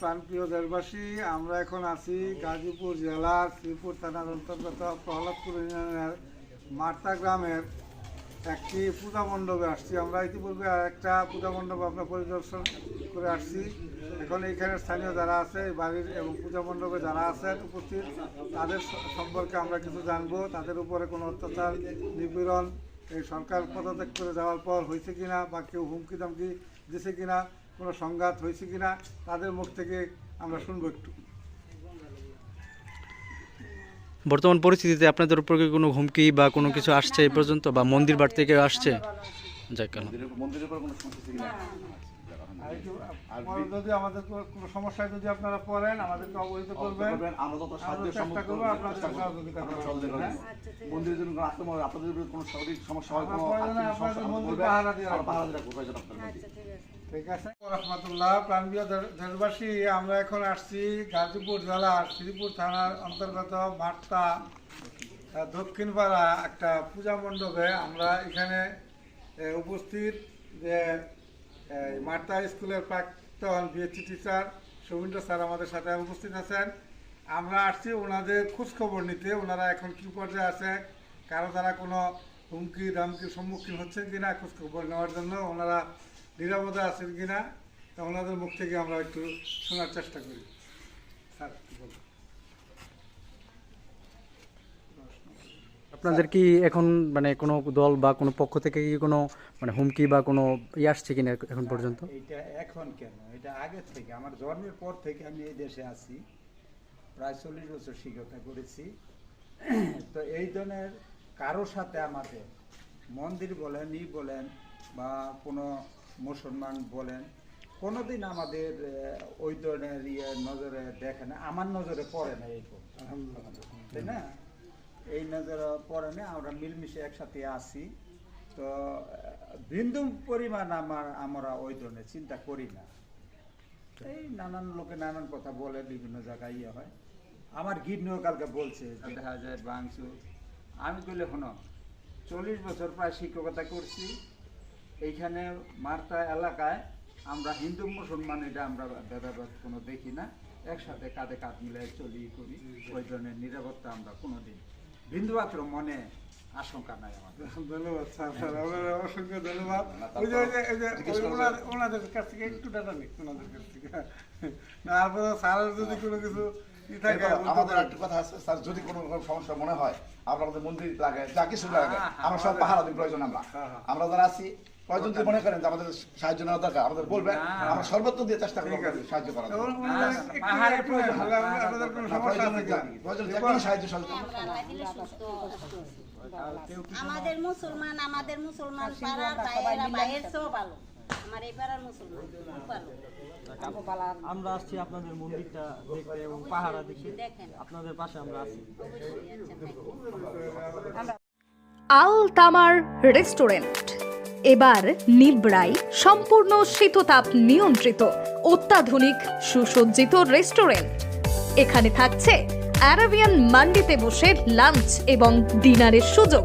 প্রাণপ্রিয় দেশবাসী। আমরা এখন আছি গাজীপুর জেলার শ্রীপুর থানার অন্তর্গত প্রহ্লাদপুর ইউনিয়নের মার্তা গ্রামের একটি পূজা মণ্ডপে আসছি। আমরা ইতিপূর্বে একটা পূজা মণ্ডপ আমরা পরিদর্শন করে আসছি। এখন এইখানে স্থানীয় যারা আছে বাড়ির এবং পূজা মণ্ডপে যারা আছেন উপস্থিত, তাদের সম্পর্কে আমরা কিছু জানব। তাদের উপরে কোনো অত্যাচার, নিপীড়ন এই সরকার পদত্যাগ করে যাওয়ার পর হয়েছে কিনা বা কেউ হুমকি দামকি দিছে কিনা কোনো সংঘাত হয়েছে কি না তাদের মুখ থেকে আমরা শুনব একটু। বর্তমান পরিস্থিতিতে আপনাদের উপর কি কোনো হুমকি বা কোনো কিছু আসছে এই পর্যন্ত? বা মন্দির বাড়ি থেকে আসছে? মন্দিরের উপর কোনো সমস্যা যদি আমাদের কোনো- সমস্যায় যদি আপনারা পড়েন আমাদেরকে অবহিত করবেন। আমরা যত সাহায্য চেষ্টা করব আপনাদের সহযোগিতা। হ্যাঁ? মন্দিরের জন্য। আপনাদের কোনো শারীরিক সমস্যা হয় কোনো পাহারা দিয়ে পাহারা দিয়ে ঠিক আছে? রহমতুল্লাহ, প্রাণপ্রিয় দেশবাসী, আমরা এখন আসছি গাজীপুর জেলার শ্রীপুর থানার অন্তর্গত বার্তা দক্ষিণপাড়া একটা পূজা মণ্ডপে আমরা এখানে উপস্থিত যে মার্তা স্কুলের প্রাক্তন বিএসসি টিচার সৌমিন্দ্র স্যার আমাদের সাথে উপস্থিত আছেন। আমরা আসছি ওনাদের খোঁজখবর নিতে, ওনারা এখন কী পর্যায়ে আছে, কারও দ্বারা কোনো হুমকি দামকির সম্মুখীন হচ্ছেন কিনা খোঁজখবর নেওয়ার জন্য ওনারা নিরাপদে আছেন কিনা তা ওনাদের মুখ থেকে আমরা একটু শোনার চেষ্টা করি। স্যার কি বলবেন? আপনাদের কি এখন মানে কোনো দল বা কোনো পক্ষ থেকে কি কোনো মানে হুমকি বা কোনো ইয়ে আসছে কিনা এখন পর্যন্ত? এটা এখন কেন? এটা আগে থেকে আমার জন্মের পর থেকে আমি এই দেশে আছি। প্রায় চল্লিশ বছর শিক্ষকতা করেছি। তো এই ধরনের কারোর সাথে আমাদের মন্দির বলেন ই বলেন বা কোনো মুসলমান বলেন কোনোদিন আমাদের ওই ধরনের ইয়ে নজরে দেখে না আমার নজরে পড়ে না এই তাই না? এই নজরে পড়ে না আমরা মিলমিশে একসাথে আছি। তো বিন্দু পরিমাণ আমার আমরা ওই ধরনের চিন্তা করি না। এই নানান লোকে নানান কথা বলে বিভিন্ন জায়গায় ইয়ে হয়। আমার গিডনিও কালকে বলছে দেখা যায় বাংশু আমি কইলে শোনো চল্লিশ বছর প্রায় শিক্ষকতা করছি এইখানে মার্তা এলাকায় আমরা হিন্দু মুসলমান এটা আমরা ভেদাভেদ কোনো দেখি না। একসাথে কাঁধে কাঁধ মিলে চলি করি। ওই ধরনের নিরাপত্তা আমরা কোনোদিন বিন্দুমাত্র মনে আশঙ্কা নাই আমাদের। ধন্যবাদ স্যার স্যার। আপনার অসংখ্য ধন্যবাদ। ওই যে ওই যে ওনাদের কাছ থেকে একটু ডাটা নিক ওনাদের কাছ থেকে। না স্যারের যদি কোনো কিছু আমাদের একটা কথা আছে স্যার যদি কোনো সমস্যা মনে হয় আমরা আমাদের মন্দির লাগে যা কিছু লাগে হ্যাঁ, আমরা সব পাহারা দিই প্রয়োজন আমরা। হ্যাঁ, হ্যাঁ। আমরা যারা আছি প্রয়োজন যদি মনে করেন যে আমাদের সাহায্য নেওয়া দরকার আমাদের বলবেন হ্যাঁ। আমরা সর্বত্র দিয়ে চেষ্টা করব সাহায্য করার হ্যাঁ, সাহায্য আমাদের মুসলমান আমাদের মুসলমান ভাইয়ের ভালো। আমার এই পাড়ার মুসলমান খুব ভালো। আমরা আসছি আপনাদের মন্দিরটা দেখতে এবং পাহারা দেখে আপনাদের পাশে আমরা আছি। আচ্ছা. আল তামার রেস্টুরেন্ট। এবার নিবড়াই সম্পূর্ণ শীততাপ নিয়ন্ত্রিত অত্যাধুনিক সুসজ্জিত রেস্টুরেন্ট। এখানে থাকছে অ্যারাবিয়ান মান্ডিতে বসে লাঞ্চ এবং ডিনারের সুযোগ।